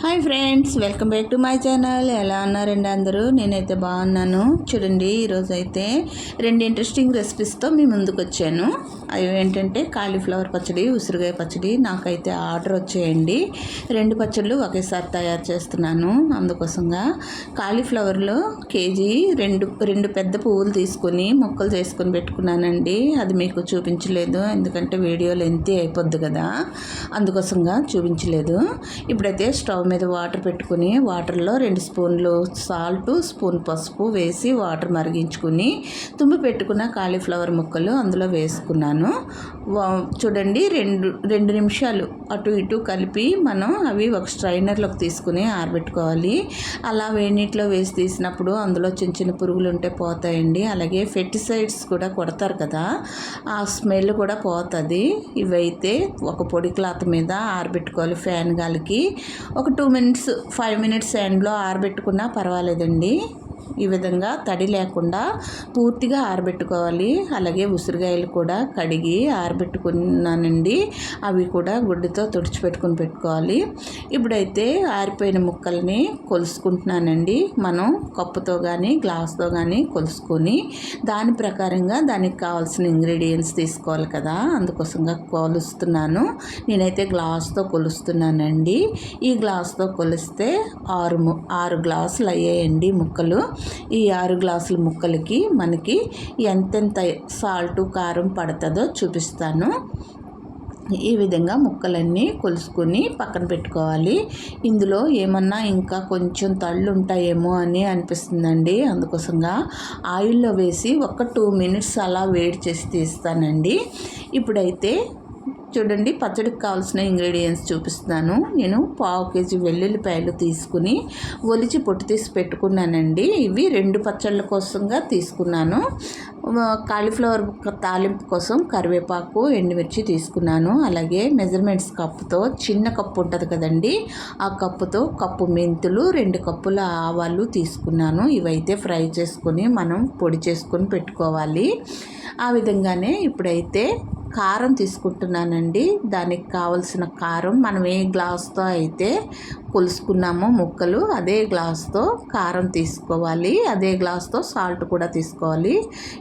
Hi friends welcome back to my channel. ఎలా ఉన్నారండి అందరూ? నేనైతే బాగున్నాను. చూడండి ఈరోజు అయితే రెండు ఇంట్రెస్టింగ్ రెసిపీస్తో మీ ముందుకు వచ్చాను. అవి ఏంటంటే కాలీఫ్లవర్ పచ్చడి ఉసిరికాయ పచ్చడి నాకైతే ఆర్డర్ వచ్చేయండి. రెండు పచ్చళ్ళు ఒకేసారి తయారు చేస్తున్నాను. అందుకోసంగా కాలీఫ్లవర్లో కేజీ రెండు రెండు పెద్ద పువ్వులు తీసుకొని మొక్కలు చేసుకొని పెట్టుకున్నానండి. అది మీకు చూపించలేదు ఎందుకంటే వీడియో లెంతీ అయిపోద్ది కదా. అందుకోసంగా చూపించలేదు. ఇప్పుడైతే స్టవ్ మీద వాటర్ పెట్టుకుని వాటర్లో రెండు స్పూన్లు సాల్ట్ స్పూన్ పసుపు వేసి వాటర్ మరిగించుకుని తుమ్మి పెట్టుకున్న కాలీఫ్లవర్ ముక్కలు అందులో వేసుకున్నాను. చూడండి రెండు రెండు నిమిషాలు అటు ఇటు కలిపి మనం అవి ఒక స్ట్రైనర్లోకి తీసుకుని ఆరబెట్టుకోవాలి. అలా వేడినీటిలో వేసి తీసినప్పుడు అందులో చిన్న చిన్న పురుగులు ఉంటే పోతాయండి. అలాగే ఫెర్టిసైడ్స్ కూడా కొడతారు కదా ఆ స్మెల్ కూడా పోతుంది. ఇవైతే ఒక పొడి క్లాత్ మీద ఆరబెట్టుకోవాలి ఫ్యాన్ గాలికి. ఒక టూ మినిట్స్ ఫైవ్ మినిట్స్ ఎండ్లో ఆరబెట్టుకున్నా పర్వాలేదండి. ఈ విధంగా తడి లేకుండా పూర్తిగా ఆరబెట్టుకోవాలి. అలాగే ఉసిరికాయలు కూడా కడిగి ఆరబెట్టుకున్నానండి అవి కూడా గుడ్డతో తుడిచిపెట్టుకుని పెట్టుకోవాలి. ఇప్పుడైతే ఆరిపోయిన ముక్కల్ని కొలుసుకుంటున్నానండి. మనం కప్పుతో కానీ గ్లాస్తో కానీ కొలుసుకొని దాని ప్రకారంగా దానికి కావాల్సిన ఇంగ్రీడియంట్స్ తీసుకోవాలి కదా. అందుకోసంగా కొలుస్తున్నాను. నేనైతే గ్లాస్తో కొలుస్తున్నానండి. ఈ గ్లాస్తో కొలిస్తే ఆరు ఆరు గ్లాసులు అయ్యాయండి ముక్కలు. ఈ ఆరు గ్లాసుల ముక్కలకి మనకి ఎంతెంత సాల్ట్ కారం పడుతుందో చూపిస్తాను. ఈ విధంగా ముక్కలన్నీ కొలుసుకొని పక్కన పెట్టుకోవాలి. ఇందులో ఏమన్నా ఇంకా కొంచెం తళ్ళు ఉంటాయేమో అని అనిపిస్తుందండి. అందుకోసంగా ఆయిల్లో వేసి ఒక టూ మినిట్స్ అలా వేడి చేసి తీస్తానండి. ఇప్పుడైతే చూడండి పచ్చడికి కావాల్సిన ఇంగ్రీడియంట్స్ చూపిస్తున్నాను. నేను పావు కేజీ వెల్లుల్లిపాయలు తీసుకుని ఒలిచి పొట్టు తీసి పెట్టుకున్నానండి. ఇవి రెండు పచ్చళ్ళ కోసంగా తీసుకున్నాను. కాలీఫ్లవర్ తాలింపు కోసం కరివేపాకు ఎండుమిర్చి తీసుకున్నాను. అలాగే మెజర్మెంట్స్ కప్పుతో చిన్న కప్పు ఉంటుంది కదండి ఆ కప్పుతో కప్పు మెంతులు రెండు కప్పుల ఆవాలు తీసుకున్నాను. ఇవైతే ఫ్రై చేసుకొని మనం పొడి చేసుకొని పెట్టుకోవాలి. ఆ విధంగానే ఇప్పుడైతే కారం తీసుకుంటున్నానండి. దానికి కావలసిన కారం మనం ఏ గ్లాస్తో అయితే కొలుసుకున్నామో ముక్కలు అదే గ్లాస్తో కారం తీసుకోవాలి. అదే గ్లాస్తో సాల్ట్ కూడా తీసుకోవాలి.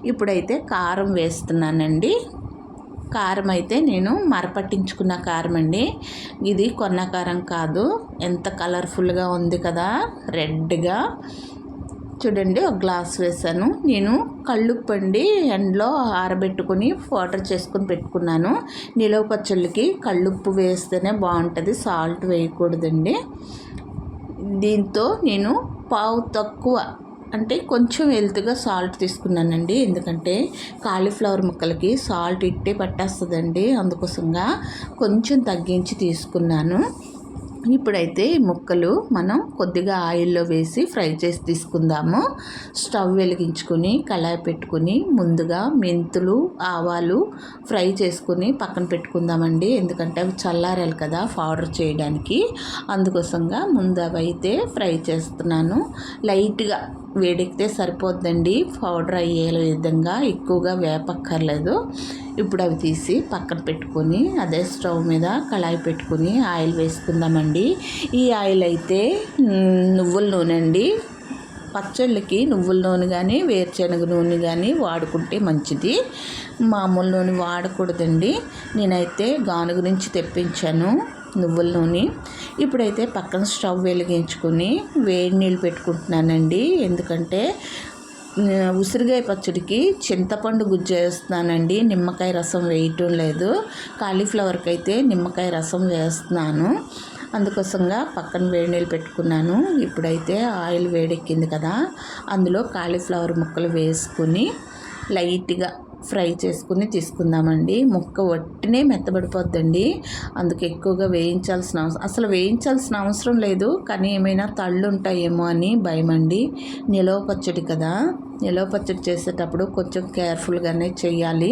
ఇప్పుడైతే కారం వేస్తున్నానండి. కారం అయితే నేను మరపట్టించుకున్న కారం అండి ఇది కొన్న కారం కాదు. ఎంత కలర్ఫుల్గా ఉంది కదా రెడ్గా. చూడండి ఒక గ్లాస్ వేసాను నేను కళ్ళుప్పండి ఎండలో ఆరబెట్టుకుని వాటర్ చేసుకుని పెట్టుకున్నాను. నిలవ పచ్చళ్ళకి కళ్ళుప్పు వేస్తేనే బాగుంటుంది సాల్ట్ వేయకూడదండి. దీంతో నేను పావు తక్కువ అంటే కొంచెం హెల్త్గా సాల్ట్ తీసుకున్నానండి. ఎందుకంటే కాలీఫ్లవర్ ముక్కలకి సాల్ట్ ఇట్టే పట్టేస్తుందండి అందుకోసంగా కొంచెం తగ్గించి తీసుకున్నాను. ఇప్పుడైతే ఈ ముక్కలు మనం కొద్దిగా ఆయిల్లో వేసి ఫ్రై చేసి తీసుకుందాము. స్టవ్ వెలిగించుకొని కళాయి పెట్టుకుని ముందుగా మెంతులు ఆవాలు ఫ్రై చేసుకుని పక్కన పెట్టుకుందామండి. ఎందుకంటే అవి చల్లారాలి కదా పౌడర్ చేయడానికి. అందుకోసంగా ముందు అవైతే ఫ్రై చేస్తున్నాను. లైట్గా వేడెక్కితే సరిపోద్దండి. పౌడర్ అయ్యే విధంగా ఎక్కువగా వేపక్కర్లేదు. ఇప్పుడు అవి తీసి పక్కన పెట్టుకొని అదే స్టవ్ మీద కళాయి పెట్టుకొని ఆయిల్ వేసుకుందామండి. ఈ ఆయిల్ అయితే నువ్వుల నూనె అండి. పచ్చళ్ళకి నువ్వుల నూనె కానీ వేరుశనగ నూనె కానీ వాడుకుంటే మంచిది. మామూలు నూనె వాడకూడదండి. నేనైతే గానుగు నుంచి తెప్పించాను. నువ్వుల నూనె ఇప్పుడైతే పక్కన స్టవ్ వెలిగించుకొని వేడి నీళ్ళు పెట్టుకుంటున్నానండి. ఎందుకంటే ఉసిరికాయ పచ్చడికి చింతపండు గుజ్జు వేస్తున్నానండి. నిమ్మకాయ రసం వేయటం లేదు. కాలీఫ్లవర్కి అయితే నిమ్మకాయ రసం వేస్తున్నాను. అందుకోసంగా పక్కన వేడి నీళ్ళు పెట్టుకున్నాను. ఇప్పుడైతే ఆయిల్ వేడెక్కింది కదా. అందులో కాలీఫ్లవర్ ముక్కలు వేసుకొని లైట్గా ఫ్రై చేసుకుని తీసుకుందామండి. ముక్క వట్టినే మెత్తబడిపోద్దండి. అందుకు ఎక్కువగా వేయించాల్సిన అవసరం అసలు వేయించాల్సిన అవసరం లేదు. కానీ ఏమైనా తళ్ళు ఉంటాయేమో అని భయం అండి నిలవ పచ్చడి కదా. నిలవ పచ్చడి చేసేటప్పుడు కొంచెం కేర్ఫుల్గానే చేయాలి.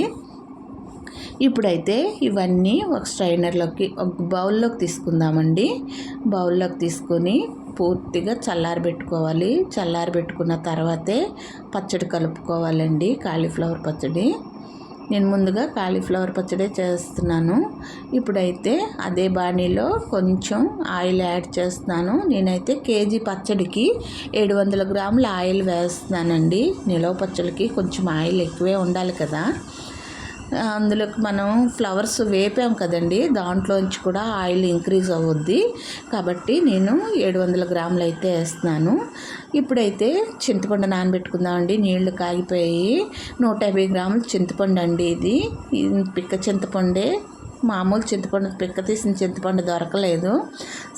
ఇప్పుడైతే ఇవన్నీ ఒక స్ట్రైనర్లోకి ఒక బౌల్లోకి తీసుకుందామండి. బౌల్లోకి తీసుకొని పూర్తిగా చల్లారబెట్టుకోవాలి చల్లారబెట్టుకున్న తర్వాతే పచ్చడి కలుపుకోవాలండి కాలీఫ్లవర్ పచ్చడి. నేను ముందుగా కాలీఫ్లవర్ పచ్చడి చేస్తున్నాను. ఇప్పుడైతే అదే బాణీలో కొంచెం ఆయిల్ యాడ్ చేస్తున్నాను. నేనైతే కేజీ పచ్చడికి ఏడు వందల గ్రాముల ఆయిల్ వేస్తున్నానండి. నిలవ పచ్చడికి కొంచెం ఆయిల్ ఎక్కువే ఉండాలి కదా. అందులోకి మనం ఫ్లవర్స్ వేపాం కదండి దాంట్లోంచి కూడా ఆయిల్ ఇంక్రీజ్ అవ్వద్ది కాబట్టి నేను ఏడు వందల గ్రాములు అయితే వేస్తున్నాను. ఇప్పుడైతే చింతపండు నానబెట్టుకుందామండి. నీళ్ళు కాగిపోయి నూట యాభై గ్రాములు చింతపండు అండి ఇది. పిక్క చింతపండే మామూలు చింతపండు పిక్క తీసిన చింతపండు దొరకలేదు.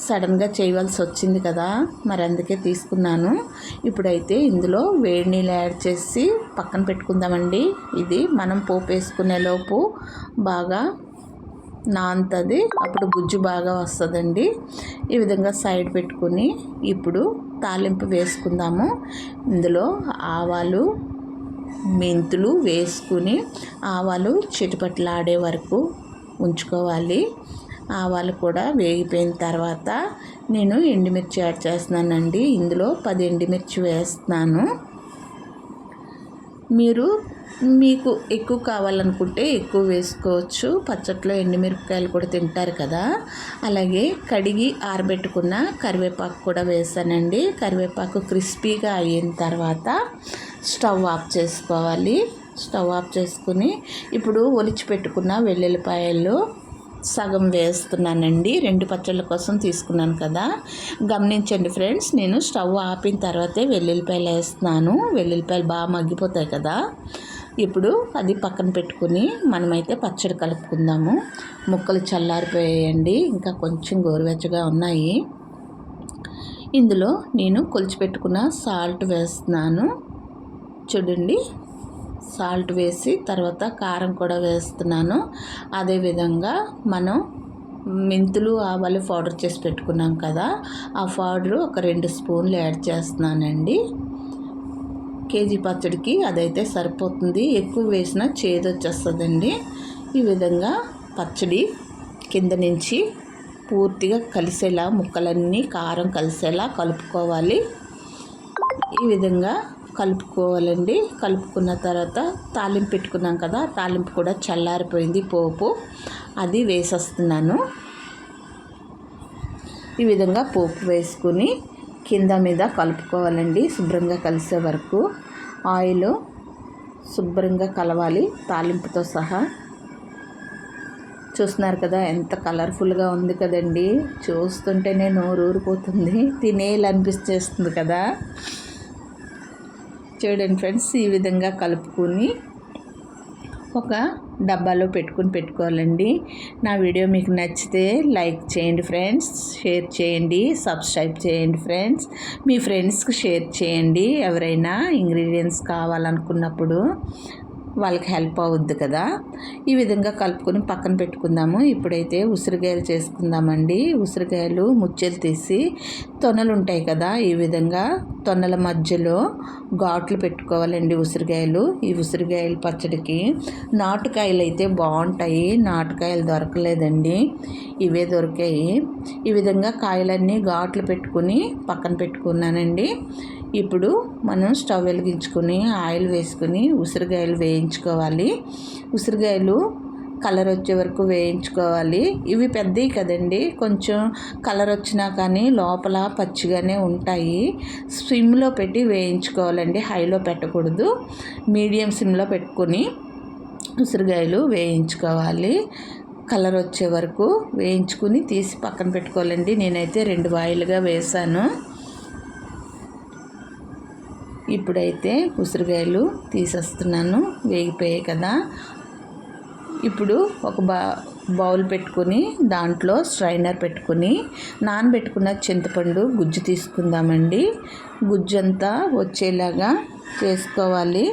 సడన్గా చేయవలసి వచ్చింది కదా మరి అందుకే తీసుకున్నాను. ఇప్పుడైతే ఇందులో వేడి నీళ్ళు యాడ్ చేసి పక్కన పెట్టుకుందామండి. ఇది మనం పోపు వేసుకునే లోపు బాగా నాంతది అప్పుడు గుజ్జు బాగా వస్తుందండి. ఈ విధంగా సైడ్ పెట్టుకుని ఇప్పుడు తాలింపు వేసుకుందాము. ఇందులో ఆవాలు మెంతులు వేసుకుని ఆవాలు చిటిపట్లాడే వరకు ఉంచుకోవాలి. ఆవాలు కూడా వేగిపోయిన తర్వాత నేను ఎండుమిర్చి యాడ్ చేస్తున్నానండి. ఇందులో పది ఎండుమిర్చి వేస్తున్నాను. మీరు మీకు ఎక్కువ కావాలనుకుంటే ఎక్కువ వేసుకోవచ్చు. పచ్చట్లో ఎండుమిరపకాయలు కూడా తింటారు కదా. అలాగే కడిగి ఆరబెట్టుకున్న కరివేపాకు కూడా వేసానండి. కరివేపాకు క్రిస్పీగా అయిన తర్వాత స్టవ్ ఆఫ్ చేసుకోవాలి. స్టవ్ ఆఫ్ చేసుకుని ఇప్పుడు ఒలిచి పెట్టుకున్న వెల్లుల్లిపాయలు సగం వేస్తున్నానండి. రెండు పచ్చళ్ళ కోసం తీసుకున్నాను కదా. గమనించండి ఫ్రెండ్స్ నేను స్టవ్ ఆపిన తర్వాతే వెల్లుల్లిపాయలు వేస్తున్నాను. వెల్లుల్లిపాయలు బాగా మగ్గిపోతాయి కదా. ఇప్పుడు అది పక్కన పెట్టుకుని మనమైతే పచ్చడి కలుపుకుందాము. ముక్కలు చల్లారిపోయాయండి. ఇంకా కొంచెం గోరువెచ్చగా ఉన్నాయి. ఇందులో నేను కొలిచిపెట్టుకున్న సాల్ట్ వేస్తున్నాను. చూడండి. సాల్ట్ వేసి తర్వాత కారం కూడా వేస్తున్నాను. అదేవిధంగా మనం మెంతులు ఆవాలు పౌడర్ చేసి పెట్టుకున్నాం కదా ఆ పౌడరు ఒక రెండు స్పూన్లు యాడ్ చేస్తున్నానండి. కేజీ పచ్చడికి అదైతే సరిపోతుంది. ఎక్కువ వేసినా చేదు వచ్చేస్తుందండి. ఈ విధంగా పచ్చడి కింద నుంచి పూర్తిగా కలిసేలా ముక్కలన్నీ కారం కలిసేలా కలుపుకోవాలి. ఈ విధంగా కలుపుకోవాలండి. కలుపుకున్న తర్వాత తాలింపు పెట్టుకున్నాం కదా తాలింపు కూడా చల్లారిపోయింది పోపు. అది వేసేస్తున్నాను. ఈ విధంగా పోపు వేసుకుని కింద మీద కలుపుకోవాలండి. శుభ్రంగా కలిసే వరకు ఆయిల్ శుభ్రంగా కలవాలి. తాలింపుతో సహా. చూస్తున్నారు కదా ఎంత కలర్ఫుల్గా ఉంది కదండి. చూస్తుంటేనే నోరు ఊరిపోతుంది తినేయాలనిపిస్తేస్తుంది కదా. చూడండి ఫ్రెండ్స్ ఈ విధంగా కలుపుకొని ఒక డబ్బాలో పెట్టుకుని పెట్టుకోవాలండి. నా వీడియో మీకు నచ్చితే లైక్ చేయండి ఫ్రెండ్స్ షేర్ చేయండి సబ్స్క్రైబ్ చేయండి ఫ్రెండ్స్. మీ ఫ్రెండ్స్కి షేర్ చేయండి ఎవరైనా ఇంగ్రీడియంట్స్ కావాలనుకున్నప్పుడు. వాళ్ళకి హెల్ప్ అవుద్ది కదా. ఈ విధంగా కలుపుకొని పక్కన పెట్టుకుందాము. ఇప్పుడైతే ఉసిరికాయలు చేసుకుందామండి. ఉసిరికాయలు ముచ్చెలు తీసి తొనలు ఉంటాయి కదా. ఈ విధంగా తొనల మధ్యలో ఘాట్లు పెట్టుకోవాలండి ఉసిరికాయలు ఈ ఉసిరికాయలు పచ్చడికి నాటుకాయలు అయితే బాగుంటాయి. నాటుకాయలు దొరకలేదండి. ఇవే దొరికాయి. ఈ విధంగా కాయలన్నీ ఘాట్లు పెట్టుకుని పక్కన పెట్టుకున్నానండి. ఇప్పుడు మనం స్టవ్ వెలిగించుకొని ఆయిల్ వేసుకుని ఉసిరికాయలు వేయించుకోవాలి. ఉసిరికాయలు కలర్ వచ్చే వరకు వేయించుకోవాలి. ఇవి పెద్దవి కదండి కొంచెం కలర్ వచ్చినా కానీ లోపల పచ్చిగానే ఉంటాయి. స్విమ్లో పెట్టి వేయించుకోవాలండి హైలో పెట్టకూడదు. మీడియం సిమ్లో పెట్టుకొని ఉసిరికాయలు వేయించుకోవాలి. కలర్ వచ్చే వరకు వేయించుకుని తీసి పక్కన పెట్టుకోవాలండి. నేనైతే రెండు వాయిలుగా వేసాను ఇప్పుడైతే ఉసిరికాయలు తీసేస్తున్నాను. వేగిపోయాయి కదా. ఇప్పుడు ఒక బా బౌల్ పెట్టుకుని దాంట్లో స్ట్రైనర్ పెట్టుకుని నానబెట్టుకున్న చింతపండు గుజ్జు తీసుకుందామండి. గుజ్జు అంతా వచ్చేలాగా చేసుకోవాలి.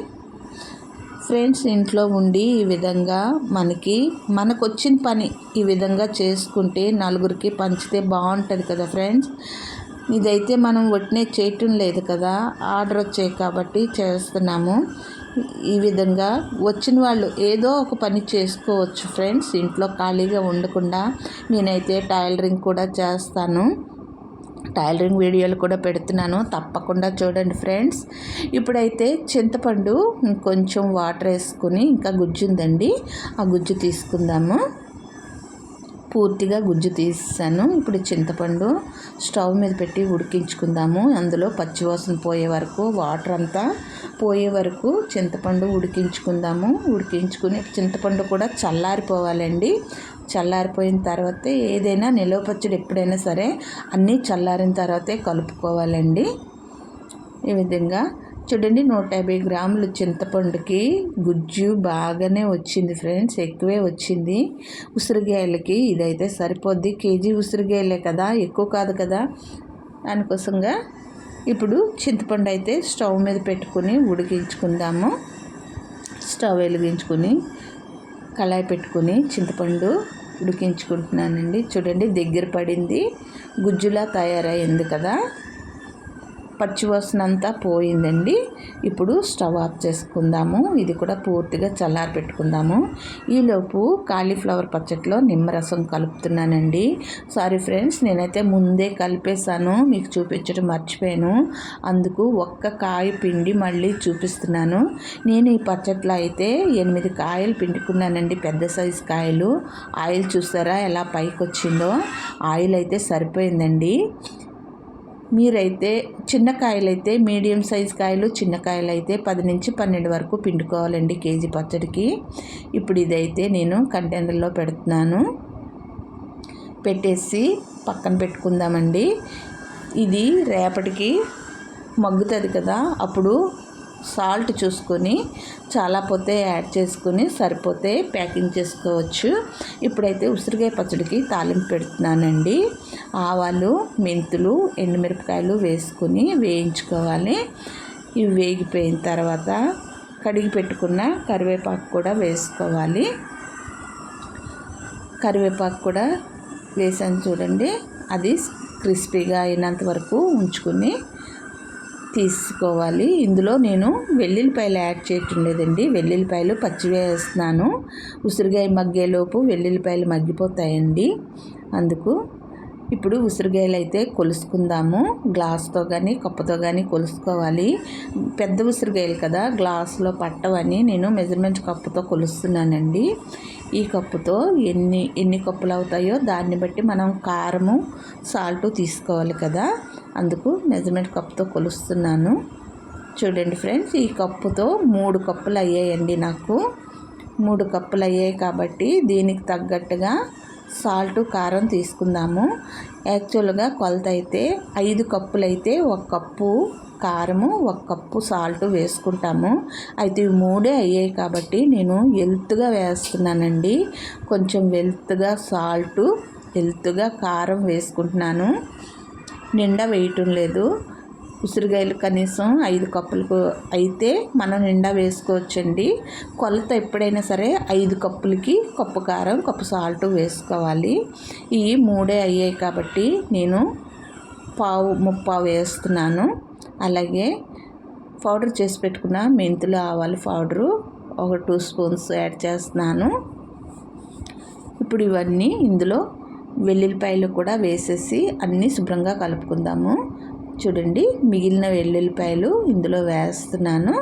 ఫ్రెండ్స్ ఇంట్లో ఉండి ఈ విధంగా మనకి మనకు వచ్చిన పని ఈ విధంగా చేసుకుంటే నలుగురికి పంచితే బాగుంటుంది కదా ఫ్రెండ్స్. ఇదైతే మనం ఒట్టినే చేయటం లేదు కదా. ఆర్డర్ వచ్చాయి కాబట్టి చేస్తున్నాము. ఈ విధంగా వచ్చిన వాళ్ళు ఏదో ఒక పని చేసుకోవచ్చు ఫ్రెండ్స్. ఇంట్లో ఖాళీగా ఉండకుండా నేనైతే టైలరింగ్ కూడా చేస్తాను. టైలరింగ్ వీడియోలు కూడా పెడుతున్నాను. తప్పకుండా చూడండి ఫ్రెండ్స్. ఇప్పుడైతే చింతపండు కొంచెం వాటర్ వేసుకుని ఇంకా గుజ్జు ఉందండి. ఆ గుజ్జు తీసుకుందాము. పూర్తిగా గుజ్జు తీసాను. ఇప్పుడు చింతపండు స్టవ్ మీద పెట్టి ఉడికించుకుందాము. అందులో పచ్చివాసన పోయే వరకు వాటర్ అంతా పోయే వరకు చింతపండు ఉడికించుకుందాము. ఉడికించుకుని చింతపండు కూడా చల్లారిపోవాలండి. చల్లారిపోయిన తర్వాత ఏదైనా నిలవ పచ్చడి ఎప్పుడైనా సరే అన్నీ చల్లారిన తర్వాతే కలుపుకోవాలండి. ఈ విధంగా చూడండి నూట యాభై గ్రాములు చింతపండుకి గుజ్జు బాగానే వచ్చింది ఫ్రెండ్స్ ఎక్కువే వచ్చింది. ఉసిరిగాయలకి ఇదైతే సరిపోద్ది. కేజీ ఉసిరిగాయలే కదా ఎక్కువ కాదు కదా. దానికోసంగా ఇప్పుడు చింతపండు అయితే స్టవ్ మీద పెట్టుకుని ఉడికించుకుందాము. స్టవ్ వెలిగించుకుని కళాయి పెట్టుకుని చింతపండు ఉడికించుకుంటున్నానండి. చూడండి దగ్గర పడింది. గుజ్జులా తయారయ్యింది కదా. పచ్చి అంతా పోయిందండి. ఇప్పుడు స్టవ్ ఆఫ్ చేసుకుందాము. ఇది కూడా పూర్తిగా చల్లారి పెట్టుకుందాము. ఈలోపు కాలీఫ్లవర్ పచ్చట్లో నిమ్మరసం కలుపుతున్నానండి. సారీ ఫ్రెండ్స్ నేనైతే ముందే కలిపేశాను. మీకు చూపించడం మర్చిపోయాను. అందుకు ఒక్క కాయ పిండి మళ్ళీ చూపిస్తున్నాను. నేను ఈ పచ్చట్లో అయితే ఎనిమిది కాయలు పిండుకున్నానండి. పెద్ద సైజు కాయలు. ఆయిల్ చూసారా ఎలా పైకి వచ్చిందో ఆయిల్ అయితే సరిపోయిందండి. మీరైతే చిన్న కాయలైతే మీడియం సైజ్ కాయలు చిన్న కాయలు అయితే పది నుంచి పన్నెండు వరకు పిండుకోవాలండి కేజీ పచ్చడికి. ఇప్పుడు ఇదైతే నేను కంటైనర్లో పెడుతున్నాను. పెట్టేసి పక్కన పెట్టుకుందామండి. ఇది రేపటికి మగ్గుతుంది కదా అప్పుడు సాల్ట్ చూసుకొని చాలా పోతే యాడ్ చేసుకొని సరిపోతే ప్యాకింగ్ చేసుకోవచ్చు. ఇప్పుడైతే ఉసిరికాయ పచ్చడికి తాలింపు పెడుతున్నానండి. ఆవాలు మెంతులు ఎండుమిరపకాయలు వేసుకొని వేయించుకోవాలి. ఇవి వేగిపోయిన తర్వాత కడిగి పెట్టుకున్న కరివేపాకు కూడా వేసుకోవాలి. కరివేపాకు కూడా వేసాను చూడండి. అది క్రిస్పీగా అయినంత వరకు ఉంచుకుని తీసుకోవాలి. ఇందులో నేను వెల్లుల్లిపాయలు యాడ్ చేయట్లేదండి వెల్లుల్లిపాయలు పచ్చి వేస్తున్నాను. ఉసిరికాయ మగ్గేలోపు వెల్లుల్లిపాయలు మగ్గిపోతాయండి. అందుకు ఇప్పుడు ఉసిరికాయలు అయితే కొలుసుకుందాము. గ్లాస్తో కానీ కప్పతో కానీ కొలుసుకోవాలి. పెద్ద ఉసిరికాయలు కదా గ్లాస్లో పట్టవని నేను మెజర్మెంట్ కప్పుతో కొలుస్తున్నానండి. ఈ కప్పుతో ఎన్ని ఎన్ని కప్పులు అవుతాయో దాన్ని బట్టి మనం కారము సాల్ట్ తీసుకోవాలి కదా. అందుకు మెజర్మెంట్ కప్పుతో కొలుస్తున్నాను. చూడండి ఫ్రెండ్స్ ఈ కప్పుతో మూడు కప్పులు అయ్యాయండి నాకు. మూడు కప్పులు అయ్యాయి కాబట్టి దీనికి తగ్గట్టుగా సాల్ట్ కారం తీసుకుందాము. యాక్చువల్గా కొలత అయితే ఐదు కప్పులు అయితే ఒక కప్పు కారము ఒక కప్పు సాల్ట్ వేసుకుంటాము. అయితే ఇవి మూడే అయ్యాయి కాబట్టి నేను వెల్త్గా వేస్తున్నానండి. కొంచెం వెల్త్గా సాల్ట్ వెల్త్గా కారం వేసుకుంటున్నాను. నిండా వేయటం లేదు. ఉసిరికాయలు కనీసం ఐదు కప్పులకు అయితే మనం నిండా వేసుకోవచ్చండి. కొలత ఎప్పుడైనా సరే ఐదు కప్పులకి కప్పు కారం కప్పు సాల్ట్ వేసుకోవాలి. ఈ మూడే అయ్యాయి కాబట్టి నేను పావు ముప్పావు వేస్తున్నాను. అలాగే పౌడర్ చేసి పెట్టుకున్న మెంతులు ఆవాలు పౌడరు ఒక టూ స్పూన్స్ యాడ్ చేస్తున్నాను. ఇప్పుడు ఇవన్నీ ఇందులో వెల్లుల్లిపాయలు కూడా వేసేసి అన్నీ శుభ్రంగా కలుపుకుందాము. చూడండి మిగిలిన వెల్లుల్లిపాయలు ఇందులో వేస్తున్నాను.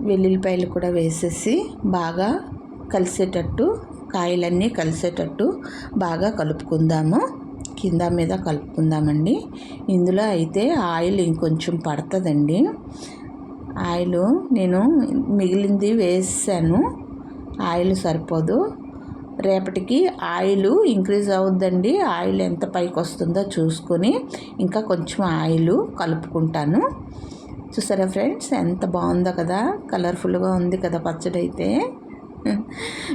వెల్లుల్లిపాయలు కూడా వేసేసి బాగా కలిసేటట్టు కాయలన్నీ కలిసేటట్టు బాగా కలుపుకుందాము. కింద మీద కలుపుకుందామండి. ఇందులో అయితే ఆయిల్ ఇంకొంచెం పడుతుందండి. ఆయిల్ నేను మిగిలింది వేసాను. ఆయిల్ సరిపోదు. రేపటికి ఆయిల్ ఇంక్రీజ్ అవుద్దండి. ఆయిల్ ఎంత పైకి వస్తుందో చూసుకొని ఇంకా కొంచెం ఆయిల్ కలుపుకుంటాను. చూసారా ఫ్రెండ్స్? ఎంత బాగుందో కదా. కలర్ఫుల్గా ఉంది కదా పచ్చడి అయితే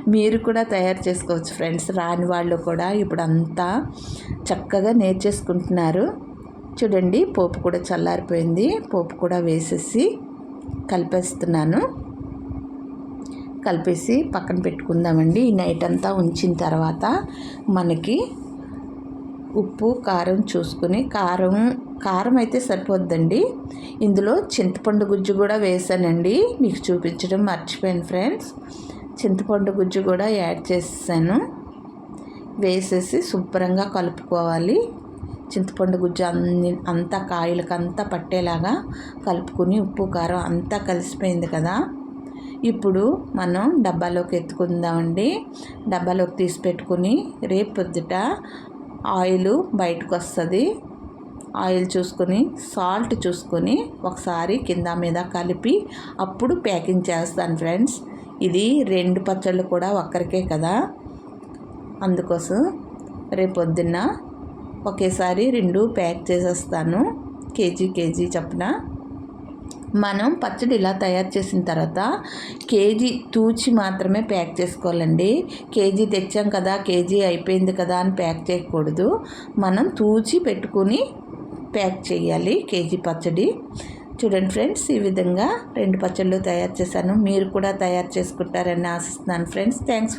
మీరు కూడా తయారు చేసుకోవచ్చు ఫ్రెండ్స్. రాని వాళ్ళు కూడా ఇప్పుడు అంతా చక్కగా నేర్చేసుకుంటున్నారు. చూడండి పోపు కూడా చల్లారిపోయింది. పోపు కూడా వేసేసి కలిపేస్తున్నాను. కలిపేసి పక్కన పెట్టుకుందామండి. ఈ నైట్ అంతా ఉంచిన తర్వాత మనకి ఉప్పు కారం చూసుకుని కారం కారం అయితే సరిపోద్దండి. ఇందులో చింతపండు గుజ్జు కూడా వేసానండి. మీకు చూపించడం మర్చిపోయాను ఫ్రెండ్స్. చింతపండు గుజ్జు కూడా యాడ్ చేసాను వేసేసి శుభ్రంగా కలుపుకోవాలి. చింతపండు గుజ్జు అన్ని అంతా కాయలకంతా పట్టేలాగా కలుపుకొని ఉప్పు కారం అంతా కలిసిపోయింది కదా. ఇప్పుడు మనం డబ్బాలోకి ఎత్తుకుందామండి. డబ్బాలోకి తీసి పెట్టుకుని రేపు పొద్దుట ఆయిల్ బయటకు వస్తుంది. ఆయిల్ చూసుకొని సాల్ట్ చూసుకొని ఒకసారి కింద మీద కలిపి అప్పుడు ప్యాకింగ్ చేస్తాను ఫ్రెండ్స్. ఇది రెండు పచ్చళ్ళు కూడా ఒక్కరికే కదా? అందుకోసం రేపు పొద్దున్న ఒకేసారి రెండు ప్యాక్ చేసేస్తాను కేజీ కేజీ చొప్పున. మనం పచ్చడి ఇలా తయారు చేసిన తర్వాత కేజీ తూచి మాత్రమే ప్యాక్ చేసుకోవాలండి. కేజీ తెచ్చాం కదా కేజీ అయిపోయింది కదా అని ప్యాక్ చేయకూడదు. మనం తూచి పెట్టుకుని ప్యాక్ చేయాలి కేజీ పచ్చడి. చూడండి ఫ్రెండ్స్ ఈ విధంగా రెండు పచ్చళ్ళు తయారు చేశాను. మీరు కూడా తయారు చేసుకుంటారని ఆశిస్తున్నాను ఫ్రెండ్స్. థ్యాంక్స్